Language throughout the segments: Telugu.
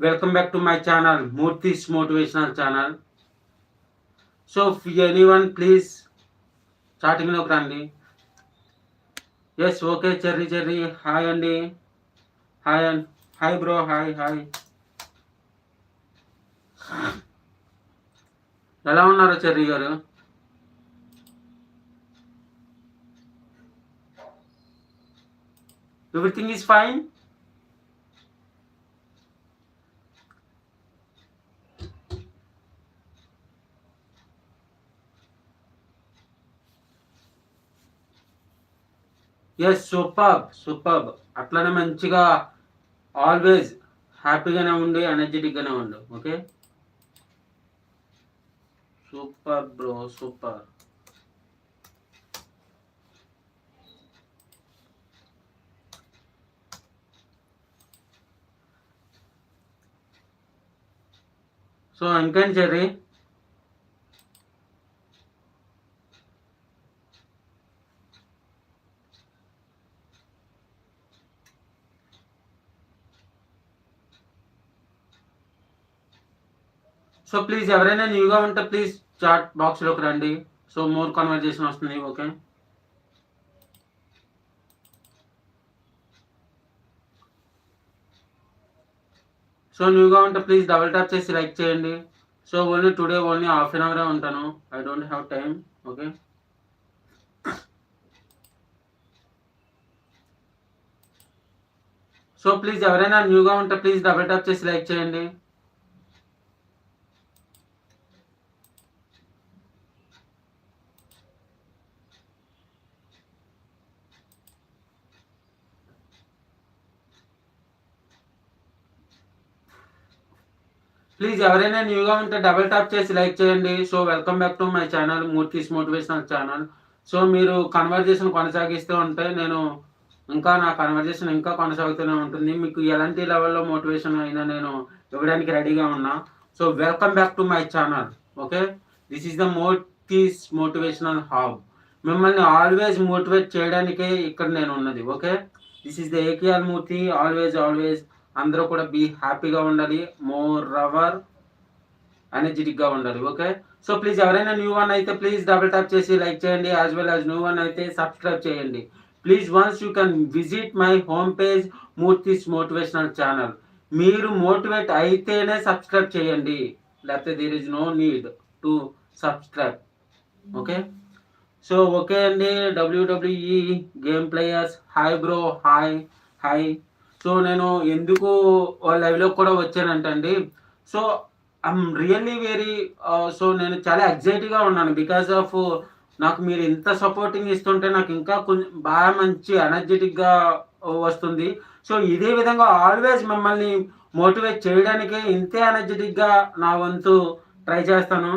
Welcome back to my channel Murthy's motivational channel so anyone please స్టార్టింగ్లోకి రండి. Yes okay Cherry Cherry hi అండి hi and hi bro hi hi ఎలా ఉన్నారు చెర్రీ గారు? Everything is fine yes super super అట్లనే మంచిగా ఆల్వేస్ హ్యాపీగానే ఉండి ఎనర్జెటిక్గానే ఉండు okay super bro super so ఇంకేం చెర్రీ సో ప్లీజ్ ఎవరైనా న్యూగా ఉంటే ప్లీజ్ చాట్ బాక్స్లోకి రండి. సో మోర్ కన్వర్జేషన్ వస్తుంది. ఓకే సో న్యూగా ఉంటే ప్లీజ్ డబుల్ ట్యాప్ చేసి లైక్ చేయండి. So only today only half an అవరే ఉంటాను. I don't have time okay so please ఎవరైనా న్యూగా ఉంటే ప్లీజ్ డబుల్ ట్యాప్ చేసి లైక్ చేయండి. ప్లీజ్ ఎవరైనా న్యూగా ఉంటే డబల్ ట్యాప్ చేసి లైక్ చేయండి. So welcome back to my channel Murthy's motivational channel so మీరు కన్వర్జేషన్ కొనసాగిస్తూ ఉంటే నేను ఇంకా నా కన్వర్జేషన్ ఇంకా కొనసాగుతూనే ఉంటుంది. మీకు ఎలాంటి లెవెల్లో మోటివేషన్ అయినా నేను ఇవ్వడానికి రెడీగా ఉన్నా. So welcome back to my channel okay this is the Murthy's motivational hub మిమ్మల్ని ఆల్వేస్ మోటివేట్ చేయడానికే ఇక్కడ నేను ఉన్నది okay this is the AKR Murthy always always అందరూ కూడా బీ హ్యాపీగా ఉండాలి మోర్ రవర్ ఎనర్జెటిక్గా ఉండాలి ఓకే సో ప్లీజ్ ఎవరైనా న్యూ వన్ అయితే ప్లీజ్ డబుల్ ట్యాప్ చేసి లైక్ చేయండి. As well as new one అయితే సబ్స్క్రైబ్ చేయండి. Please once you can visit my home page Murthy's motivational channel మీరు మోటివేట్ అయితేనే సబ్స్క్రైబ్ చేయండి. లేకపోతే there is no need to subscribe okay so okay అండి. WWE game players hi bro hi hi so నేను ఎందుకు లైవ్లో కూడా వచ్చానంటండి. So I'm really very so నేను చాలా ఎగ్జైటీగా ఉన్నాను. బికాస్ ఆఫ్ uh, నాకు మీరు ఇంత సపోర్టింగ్ ఇస్తుంటే నాకు ఇంకా కొంచెం బాగా మంచి ఎనర్జెటిక్గా uh, వస్తుంది. సో ఇదే విధంగా ఆల్వేస్ మిమ్మల్ని మోటివేట్ చేయడానికే ఇంతే ఎనర్జెటిక్గా నా వంతు ట్రై చేస్తాను.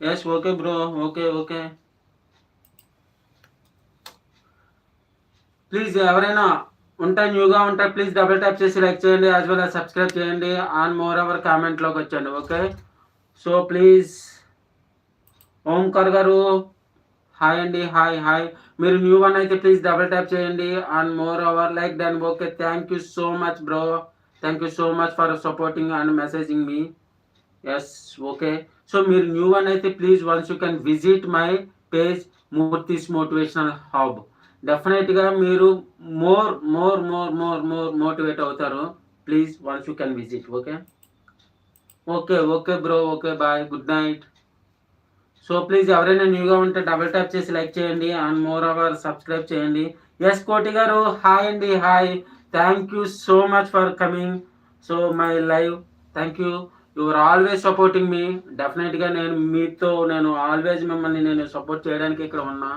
Yes okay bro okay okay please ఎవరైనా ఉంటే న్యూగా ఉంటే ప్లీజ్ డబుల్ ట్యాప్ చేసి లైక్ చేయండి యాజ్ వెల్ as సబ్స్క్రైబ్ చేయండి అండ్ మోర్ అవర్ కామెంట్లోకి వచ్చండి ఓకే సో ప్లీజ్ ఓంకర్ గారు హాయ్ అండి హాయ్ హాయ్ మీరు న్యూ వన్ అయితే ప్లీజ్ డబుల్ ట్యాప్ చేయండి and more our like then okay thank you so much bro thank you so much for supporting and messaging me yes okay so మీరు న్యూ వన్ అయితే please once you can visit my page Murthy's motivational hub డెఫినెట్గా మీరు more more more more more motivate అవుతారు. Please once you can visit okay okay okay bro okay bye good night so please ఎవరైనా న్యూగా ఉంటే డబుల్ ట్యాప్ చేసి లైక్ చేయండి అండ్ మోర్ అవర్ సబ్స్క్రైబ్ చేయండి. ఎస్ కోటి గారు హాయ్ అండి hi thank you so much for coming so my live thank you your always supporting మీ డెఫినెట్గా నేను మీతో నేను ఆల్వేస్ మిమ్మల్ని నేను సపోర్ట్ చేయడానికి ఇక్కడ ఉన్నా.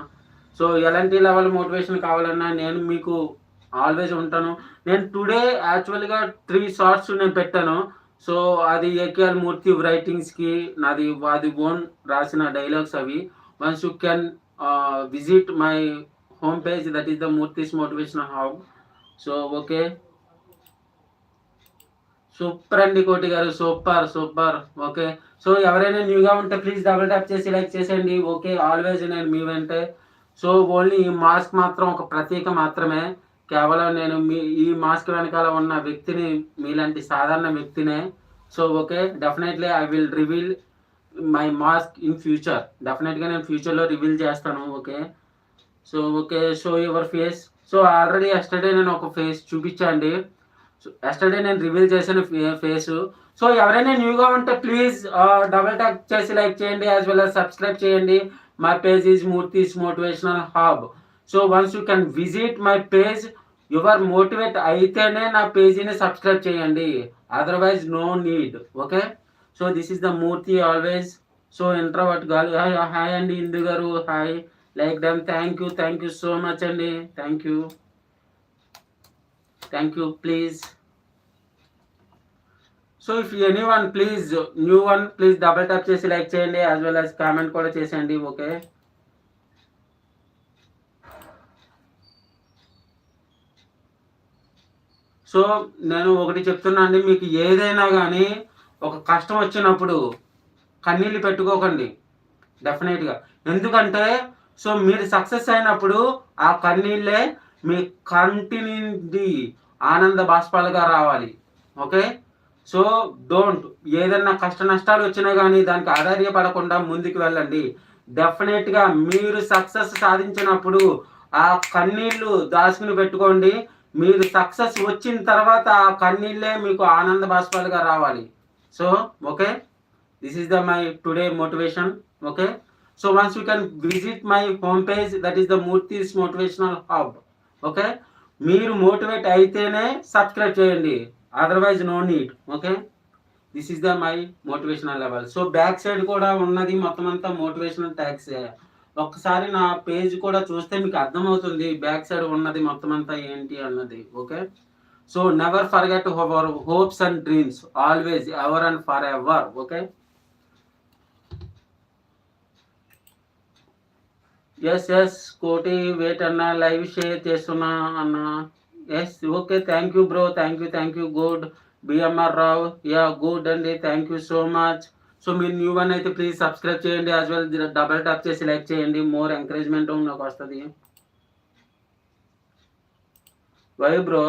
సో ఎలాంటి లెవెల్ మోటివేషన్ కావాలన్నా నేను మీకు ఆల్వేస్ ఉంటాను. నేను టుడే యాక్చువల్గా త్రీ షార్ట్స్ నేను పెట్టాను. సో అది ఏకేఎల్ మూర్తి రైటింగ్స్కి నాది వాది ఓన్ రాసిన డైలాగ్స్ అవి. Once you can visit my home page that is the Murthy's motivation how so okay. Super అండి కోటి గారు సూపర్ సూపర్. ఓకే. సో ఎవరైనా న్యూగా ఉంటే ప్లీజ్ డబుల్ ట్యాప్ చేసి లైక్ చేసేయండి. ఓకే ఆల్వేస్ నేను మీ వెంటే. సో ఓన్లీ ఈ మాస్క్ మాత్రం ఒక ప్రతీక మాత్రమే. కేవలం నేను మీ ఈ మాస్క్ వెనకాల ఉన్న వ్యక్తిని మీలాంటి సాధారణ వ్యక్తినే. So okay definitely I will reveal my mask in future. డెఫినెట్గా నేను ఫ్యూచర్లో రివీల్ చేస్తాను okay. So okay show your face. So already yesterday నేను ఒక ఫేస్ చూపించండి ఎస్టర్డే నేను రివీల్ చేసిన ఫేస్. సో ఎవరైనా న్యూగా ఉంటే ప్లీజ్ డబుల్ ట్యాప్ చేసి లైక్ చేయండి యాజ్ వెల్ అస్ సబ్స్క్రైబ్ చేయండి. My page Murthy's Motivational motivational So so once you can visit my page your motivate అయితేనే నా పేజీని సబ్స్క్రైబ్ చేయండి. Otherwise no need okay so this is the Murthy always so introvert గారు హాయ్ హాయ్ అండి ఇందు గారు hi like dumb thank you thank you so much అండి. Thank you thank you please so if anyone please new one please double tap చేసి లైక్ చేయండి యాజ్ వెల్ యాజ్ కామెంట్ కూడా చేసేయండి ఓకే సో నేను ఒకటి చెప్తున్నా అండి మీకు ఏదైనా కానీ ఒక కష్టం వచ్చినప్పుడు కన్నీళ్ళు పెట్టుకోకండి డెఫినెట్గా ఎందుకంటే సో మీరు సక్సెస్ అయినప్పుడు ఆ కన్నీళ్ళే మీ కంటి నుండి ఆనంద బాష్పాలుగా రావాలి ఓకే సో డోంట్ ఏదన్నా కష్ట నష్టాలు వచ్చినా కానీ దానికి ఆధార్యపడకుండా ముందుకు వెళ్ళండి. డెఫినెట్గా మీరు సక్సెస్ సాధించినప్పుడు ఆ కన్నీళ్ళు దాచుకుని పెట్టుకోండి. మీరు సక్సెస్ వచ్చిన తర్వాత ఆ కన్నీళ్ళే మీకు ఆనంద బాష్పాలుగా రావాలి. So okay? This is the my today motivation okay? So once you can visit my home page that is the Murthy's motivational hub okay? మీరు మోటివేట్ అయితేనే సబ్స్క్రైబ్ చేయండి. Otherwise no need okay this is the my motivational level so back side కూడా ఉన్నది మొత్తం అంతా మోటివేషనల్ ట్యాక్స్ ఒక్కసారి నా పేజ్ కూడా చూస్తే మీకు అర్థమవుతుంది బ్యాక్ సైడ్ ఉన్నది మొత్తం అంతా ఏంటి అన్నది. Okay so never forget our hopes and dreams always ever and for ever okay yes yes Koti wait అన్న లైవ్ షేర్ చేస్తున్నా అన్న. Yes okay thank you bro thank you thank you good BMR Rao yeah good అండి thank you so much so మీరు న్యూ వన్ అయితే ప్లీజ్ సబ్స్క్రైబ్ చేయండి యాజ్ వెల్ డబల్ టాప్ చేసి లైక్ చేయండి మోర్ ఎంకరేజ్మెంట్ నాకు వస్తుంది. వై బ్రో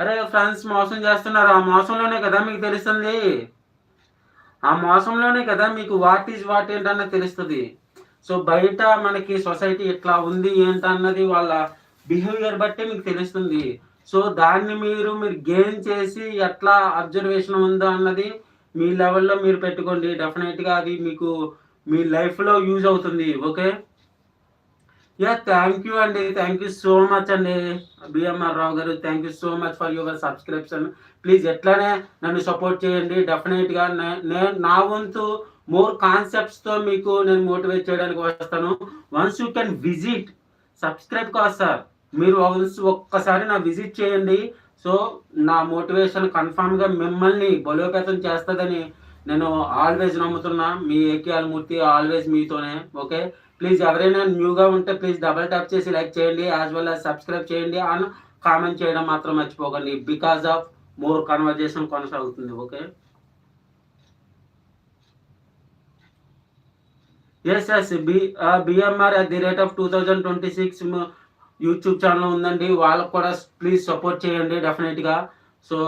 అరే ఫ్రెండ్స్ మోసం చేస్తున్నారు. ఆ మోసంలోనే కదా మీకు తెలుస్తుంది. ఆ మోసంలోనే కదా మీకు వాట్ ఈజ్ వాట్ ఏంటన్న తెలుస్తుంది. సో బయట మనకి సొసైటీ ఇట్లా ఉంది ఏంటన్నది వాళ్ళ బిహేవియర్ బట్టే మీకు తెలుస్తుంది. సో దాన్ని మీరు మీరు గెయిన్ చేసి ఎట్లా అబ్జర్వేషన్ ఉందో అన్నది మీ లెవెల్లో మీరు పెట్టుకోండి. డెఫినెట్గా అది మీకు మీ లైఫ్లో యూజ్ అవుతుంది. ఓకే యా థ్యాంక్ యూ అండి. థ్యాంక్ యూ సో మచ్ అండి. బిఎంఆర్ రావు గారు thank you so much for your subscription please ఎట్లానే నన్ను సపోర్ట్ చేయండి. డెఫినెట్గా నేను నా వంతు మోర్ కాన్సెప్ట్స్తో మీకు నేను మోటివేట్ చేయడానికి వస్తాను. Once you can visit subscribe కాదు సార్? మీరు ఒక్కసారి నా విజిట్ చేయండి. సో నా మోటివేషన్ కన్ఫామ్గా మిమ్మల్ని బలోపేతం చేస్తుందని నేను ఆల్వేజ్ నమ్ముతున్నా. మీ ఏకేఆర్ మూర్తి ఆల్వేజ్ మీతోనే ఓకే ప్లీజ్ ఎవరైనా న్యూగా ఉంటే ప్లీజ్ డబల్ ట్యాప్ చేసి లైక్ చేయండి యాజ్ వెల్ యాజ్ సబ్స్క్రైబ్ చేయండి అండ్ కామెంట్ చేయడం మాత్రం మర్చిపోకండి. బికాస్ ఆఫ్ మోర్ కన్వర్జేషన్ కొనసాగుతుంది okay yes yes B BMR at the rate of two thousand twenty six YouTube channel ఉందండి. వాళ్ళకు కూడా ప్లీజ్ సపోర్ట్ చేయండి డెఫినెట్గా సో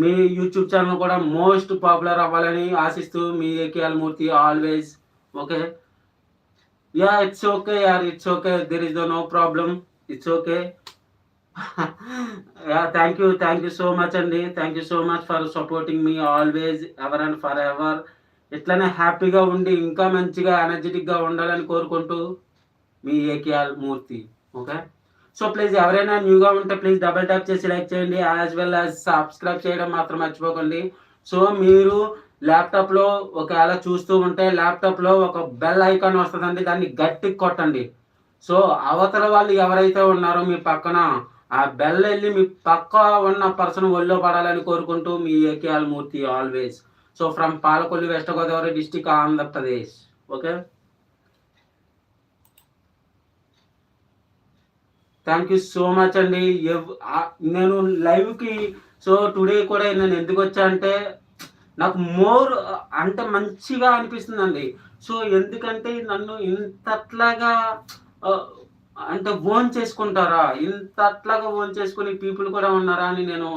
మీ యూట్యూబ్ ఛానల్ కూడా మోస్ట్ పాపులర్ అవ్వాలని ఆశిస్తూ మీ AKL Murthy always okay yeah it's okay యార్ it's okay there is the no problem it's okay yeah thank you thank you so much అండి. Thank you so much for supporting me always ever and for ever ఇట్లనే హ్యాపీగా ఉండి ఇంకా మంచిగా ఎనర్జెటిక్గా ఉండాలని కోరుకుంటూ మీ AKR Murthy okay so please ఎవరైనా న్యూగా ఉంటే ప్లీజ్ డబల్ ట్యాప్ చేసి లైక్ చేయండి. యాజ్ వెల్ యాజ్ సబ్స్క్రైబ్ చేయడం మాత్రం మర్చిపోకండి. సో మీరు ల్యాప్టాప్లో ఒకవేళ చూస్తూ ఉంటే ల్యాప్టాప్లో ఒక బెల్ ఐకాన్ వస్తుందండి. దాన్ని గట్టి కొట్టండి. సో అవతల వాళ్ళు ఎవరైతే ఉన్నారో మీ పక్కన ఆ బెల్ వెళ్ళి మీ పక్క ఉన్న పర్సన్ ఒళ్ళో పడాలని కోరుకుంటూ మీ AKR Murthy always so from Palakolli west Godavari district Andhra Pradesh. Okay thank you so much అండి. నేను లైవ్కి సో టుడే కూడా నేను ఎందుకు వచ్చా అంటే నాకు మోర్ అంటే మంచిగా అనిపిస్తుందండి. సో ఎందుకంటే నన్ను ఇంతట్లాగా అంటే ఓన్ చేసుకుంటారా? ఇంత అట్లాగా ఓన్ చేసుకుని పీపుల్ కూడా ఉన్నారా అని నేను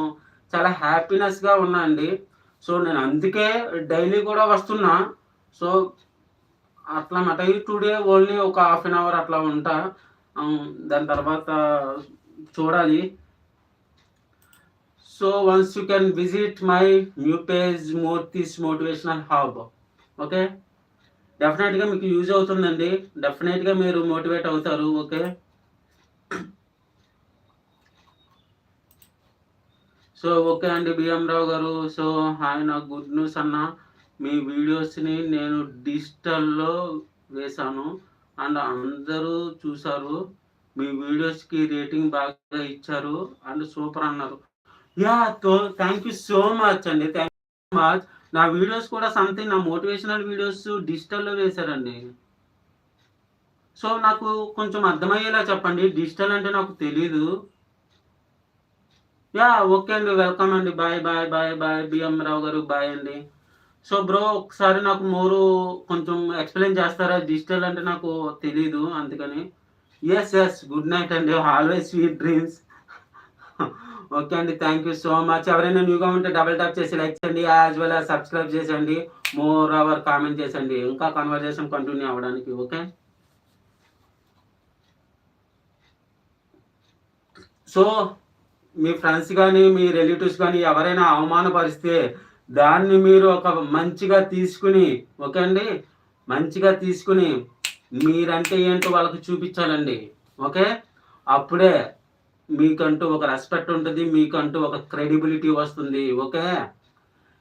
చాలా హ్యాపీనెస్గా ఉన్నా అండి. సో నేను అందుకే డైలీ కూడా వస్తున్నా. సో అట్లా మాట టుడే ఓన్లీ ఒక హాఫ్ అన్ అవర్ అట్లా ఉంటా. దాని తర్వాత చూడాలి. So once you can visit my new page Murthy's motivational hub okay డెఫినెట్గా మీకు యూజ్ అవుతుందండి. డెఫినెట్గా మీరు మోటివేట్ అవుతారు ఓకే సో ఓకే అండి బిఎం రావు గారు. సో ఆయన గుడ్ న్యూస్ అన్న. మీ వీడియోస్ని నేను డిజిటల్లో వేశాను అండ్ అందరూ చూసారు మీ వీడియోస్కి రేటింగ్ బాగా ఇచ్చారు. అండ్ సూపర్ అన్నారు. యా తో థ్యాంక్ యూ సో మచ్ అండి. థ్యాంక్ యూ మచ్ నా వీడియోస్ కూడా సంథింగ్ నా మోటివేషనల్ వీడియోస్ డిజిటల్లో వేశారండి. సో నాకు కొంచెం అర్థమయ్యేలా చెప్పండి. డిజిటల్ అంటే నాకు తెలీదు. యా ఓకే అండి. వెల్కమ్ అండి. Bye bye bye bye BM Rao గారు బాయ్ అండి. సో బ్రో ఒకసారి నాకు మోరు కొంచెం ఎక్స్ప్లెయిన్ చేస్తారా? డిజిటల్ అంటే నాకు తెలీదు అందుకని. ఎస్ ఎస్ గుడ్ నైట్ అండి. ఆల్వేస్ స్వీట్ డ్రీమ్స్ ఓకే అండి థ్యాంక్ యూ సో మచ్ ఎవరైనా న్యూగా ఉంటే డబల్ టాప్ చేసి లైక్ చేయండి యాజ్ వెల్ యాజ్ సబ్స్క్రైబ్ చేసేయండి. మోర్ అవర్ కామెంట్ చేసేయండి. ఇంకా కన్వర్జేషన్ కంటిన్యూ అవ్వడానికి ఓకే సో మీ ఫ్రెండ్స్ కానీ మీ రిలేటివ్స్ కానీ ఎవరైనా అవమానపరిస్తే దాన్ని మీరు ఒక మంచిగా తీసుకుని ఓకే అండి మంచిగా తీసుకుని మీరంటే ఏంటో వాళ్ళకి చూపించాలండి ఓకే? అప్పుడే మీకంటూ ఒక రెస్పెక్ట్ ఉంటుంది మీకంటూ ఒక క్రెడిబిలిటీ వస్తుంది ఓకే?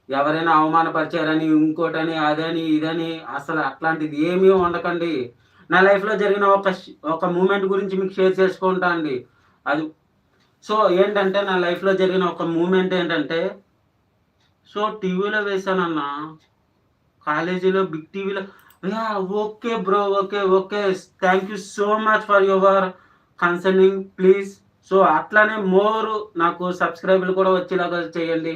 ఎవరైనా అవమానపరిచారని ఇంకోటని అదని ఇదని అసలు అట్లాంటిది ఏమీ ఉండకండి. నా లైఫ్లో జరిగిన ఒక ఒక మూమెంట్ గురించి మీకు షేర్ చేసుకుంటా అండి. అది సో ఏంటంటే నా లైఫ్లో జరిగిన ఒక మూమెంట్ ఏంటంటే సో టీవీలో వేశానన్న. కాలేజీలో బిగ్ టీవీలో. Yeah okay bro okay okay. Thank you so much for your concerning please so అట్లానే మోర్ నాకు సబ్స్క్రైబర్లు కూడా వచ్చేలాగా చేయండి.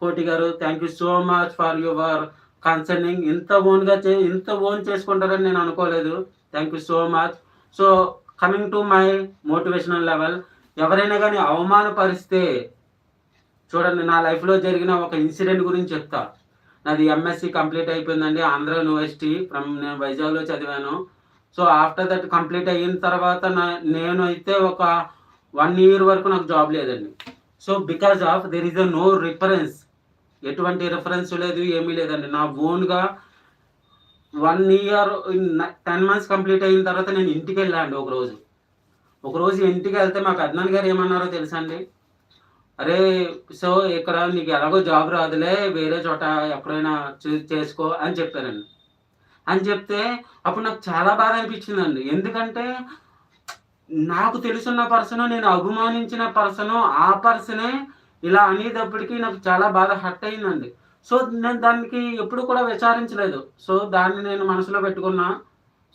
కోటి గారు thank you so much for your concerning ఇంత ఓన్గా చే ఇంత ఓన్ చేసుకుంటారని నేను అనుకోలేదు. Thank you so much so coming to my motivational level ఎవరైనా కానీ అవమానపరిస్తే చూడండి నా లైఫ్లో జరిగిన ఒక ఇన్సిడెంట్ గురించి చెప్తా. నాది ఎంఎస్సి కంప్లీట్ అయిపోయిందండి. ఆంధ్ర యూనివర్సిటీ ఫ్రమ్ నేను వైజాగ్లో చదివాను. సో ఆఫ్టర్ దట్ కంప్లీట్ అయిన తర్వాత నా నేను అయితే ఒక వన్ ఇయర్ వరకు నాకు జాబ్ లేదండి. So because of there is a no reference ఎటువంటి రిఫరెన్స్ లేదు ఏమీ లేదండి. నా ఓన్గా one year ten months complete అయిన తర్వాత నేను ఇంటికి వెళ్ళాను ఒక రోజు ఇంటికి వెళ్తే మా పెద్దనాన్న గారు ఏమన్నారో తెలుసా అండి? అరే సో ఇక్కడ నీకు ఎలాగో జాబ్ రాదులే వేరే చోట ఎక్కడైనా చూ- చేసుకో అని చెప్పారండి. అని చెప్తే అప్పుడు నాకు చాలా బాధ అనిపించిందండి. ఎందుకంటే నాకు తెలుసున్న పర్సన్ నేను అభిమానించిన పర్సన్ ఆ పర్సనే ఇలా అనేటప్పటికీ నాకు చాలా బాధ హట్ అయిందండి. సో నేను దానికి ఎప్పుడు కూడా విచారించలేదు. సో దాన్ని నేను మనసులో పెట్టుకున్నా.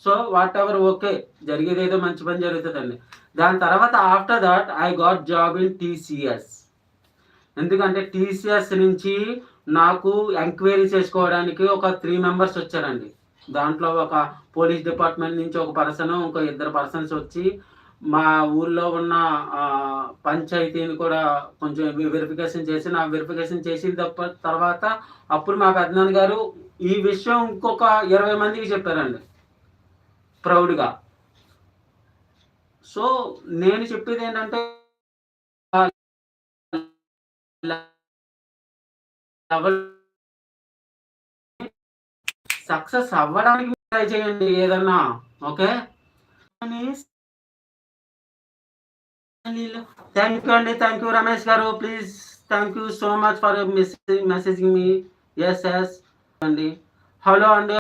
సో వాట్ ఎవర్ ఓకే జరిగేది ఏదో మంచి పని జరుగుతుందండి. దాని తర్వాత after that I got job in TCS ఎందుకంటే టీసీఎస్ నుంచి నాకు ఎంక్వైరీ చేసుకోవడానికి ఒక త్రీ మెంబర్స్ వచ్చారండి. దాంట్లో ఒక పోలీస్ డిపార్ట్మెంట్ నుంచి ఒక పర్సన్ ఇంకో ఇద్దరు పర్సన్స్ వచ్చి మా ఊర్లో ఉన్న పంచాయతీని కూడా కొంచెం వెరిఫికేషన్ చేసి నా వెరిఫికేషన్ చేసిన తప్ప తర్వాత అప్పుడు మా పెద్దనాన్న గారు ఈ విషయం ఇంకొక ఇరవై మందికి చెప్పారండి. ప్రౌడ్గా. సో నేను చెప్పేది ఏంటంటే సక్సెస్ అవ్వడానికి ట్రై చేయండి ఏదన్నా ఓకే? థ్యాంక్ యూ అండి thank you Ramesh garu please thank you so much for messaging me yes yes అండి. హలో అండి.